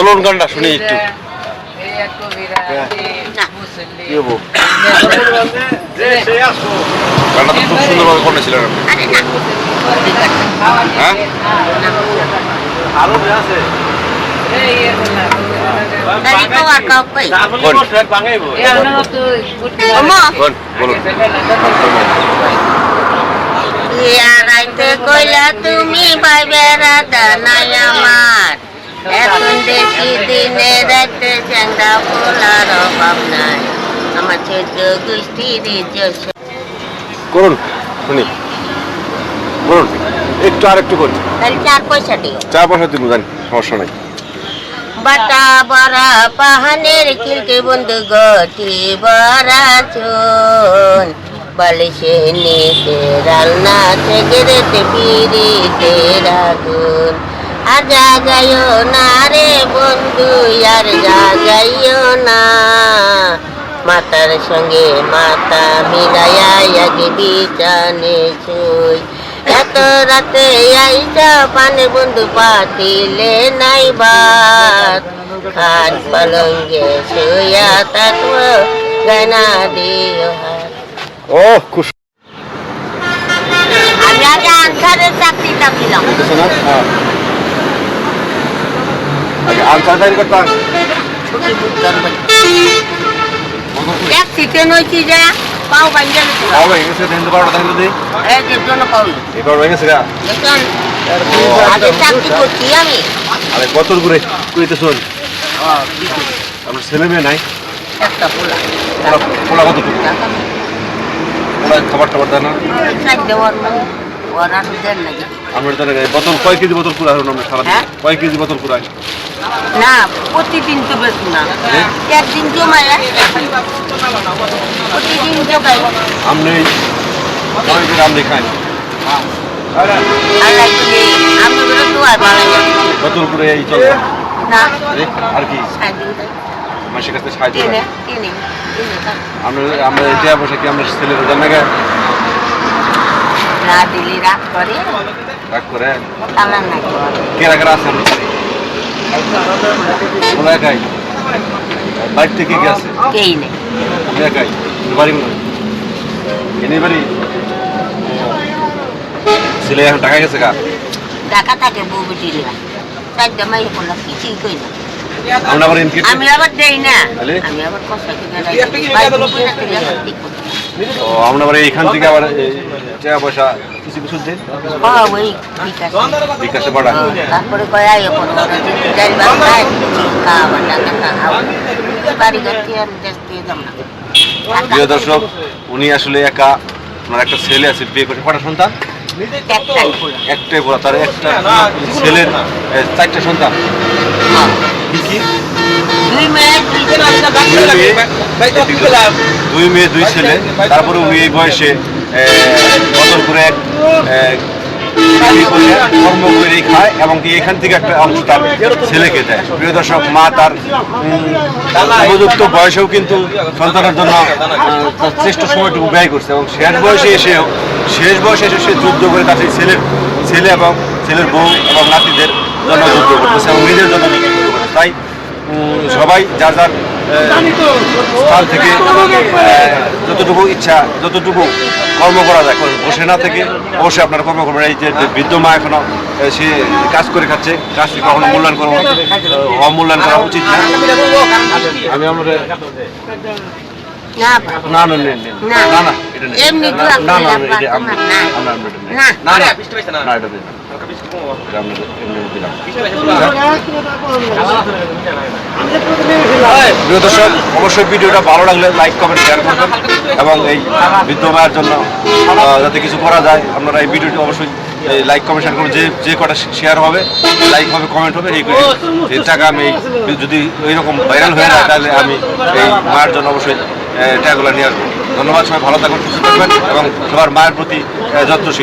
বলুন গানটা শুনি একটু। গানটা তো খুব সুন্দরভাবে করেছিলেন আপনি। হ্যাঁ? বল বলুন। কইলা তুমি বাইবেরা দানাই আমার এখন দেখি দিনে চ্যাংরা পোলার অভাব নাই আমার চোদ্দ গোষ্ঠীর করুন, শুনি। বলুন একটু আর একটু করুন। তাহলে চার পয়সা দিও চা পয়সা দিব জানি, সমস্যা নাই। বাটা বড়া পাহানের কিলকে বন্ধু গতি বড়া চুন বালিশে নিতে রান্না থেকে রেতে পিড়িতে রাগুন আর জাগাইও না রে বন্ধু আর জাগাইও না। মাতার সঙ্গে মাতা মিলাইয়া আগে বিছানে শুই এত রাতে আইসা পানে বন্ধু পাতিলে নাই বাত। খাট পলঙ্গে শুয়া থাকব গানা দিও ও খুশ। আমি আগে আনসারের চাকরিটা পেলাম বুঝতেছো না হ্যাঁ আগে আনসার দাঁড়ি করতাম ছুটি বুদ্ধর এক যে পাও পাও হয়ে গেছে হয়ে গেছে গা। আগে চাকরি করছি আমি। আরে কত কুড়িতে শোন। আমার ছেলে মেয়ে নাই। একটা পোলা। পোলা কত পোলা খাবার টাবার দেয় না। দেওয়ার আমরা তো বোতল কয় কেজি বোতল পুরা হলো আমরা সারা হ্যাঁ? কয় কেজি বোতল পুরাই না প্রতিদিন তো বেশ না। একদিন জমায় প্রতিদিন জমায়। আমনে অনেক দিন আমনে খাই বোতল পুরে এই চলে না। আর কি? কাছে সাহায্য আমরা আমরা এটা বসে কি আমরা ছেলের জানা গে না দিলি রাত করে। রাগ করে? তালার না কেরা কেরা আমরা ওরা একাই। বাড়ি থেকে কি আছে? কেই নেই। একাই। বাড়ি মনে এনে বাড়ি? ছেলে এখন টাকা গেছে গা? ঢাকা থাকে বউ বেটিরা চারটা মাই করলাম কিছুই কই না। আমি আবার দেই না। আমি আবার কষ্ট করে ও আমরা আবার এইখান থেকে আবার টাকা পয়সা কিছু কিছু দেন ওই বিকাশে। পাঠা তারপরে কয় আয় কোনো ওরা যদি যাই বা খায় টাকা খাওয়া বাড়ি করতে আর দেখতে যাব না। প্রিয় দর্শক উনি আসলে একা ওনার একটা ছেলে আছে বিয়ে করে কটা সন্তান? একটাই ফুল তার একটা ছেলের চারটা সন্তান। কি কি? দুই মেয়ে দুই ছেলে। তারপরে উনি এই বয়সে করে এক কর্ম করে খায় এবং কি এখান থেকে একটা অংশ তার ছেলেকে দেয়। প্রিয় দর্শক মা তার উপযুক্ত বয়সেও কিন্তু সন্তানের জন্য তার শ্রেষ্ঠ সময়টুকু ব্যয় করছে এবং শেষ বয়সে এসেও শেষ বয়সে এসে সে যুদ্ধ করে তার সেই ছেলের ছেলে এবং ছেলের বউ এবং নাতিদের জন্য যুদ্ধ করতেছে এবং নিজের জন্য তাই সবাই যার যার স্থান থেকে যতটুকু ইচ্ছা যতটুকু কর্ম করা যায় বসে না থেকে অবশ্যই আপনার কর্ম করবেন এই যে বৃদ্ধ মা এখনও সে কাজ করে খাচ্ছে কাজটি কখনো মূল্যায়ন করব অমূল্যায়ন করা উচিত না আমি আমরা না না না না না। এমনি দোয়া এটা আমরা এটা দিন প্রিয় দর্শক অবশ্যই ভিডিওটা ভালো লাগলে লাইক কমেন্ট শেয়ার করবেন এবং এই বৃদ্ধ মায়ের জন্য যাতে কিছু করা যায় আপনারা এই ভিডিওটি অবশ্যই লাইক কমেন্ট শেয়ার করুন। যে যে কটা শেয়ার হবে লাইক হবে কমেন্ট হবে এই করে। এই টাকা আমি যদি এইরকম ভাইরাল হয়ে যায় তাহলে আমি এই মায়ের জন্য অবশ্যই টাকাগুলো নিয়ে আসব। ধন্যবাদ সবাই ভালো থাকুন সুস্থ থাকবেন এবং সবার মায়ের প্রতি যত্নশীল।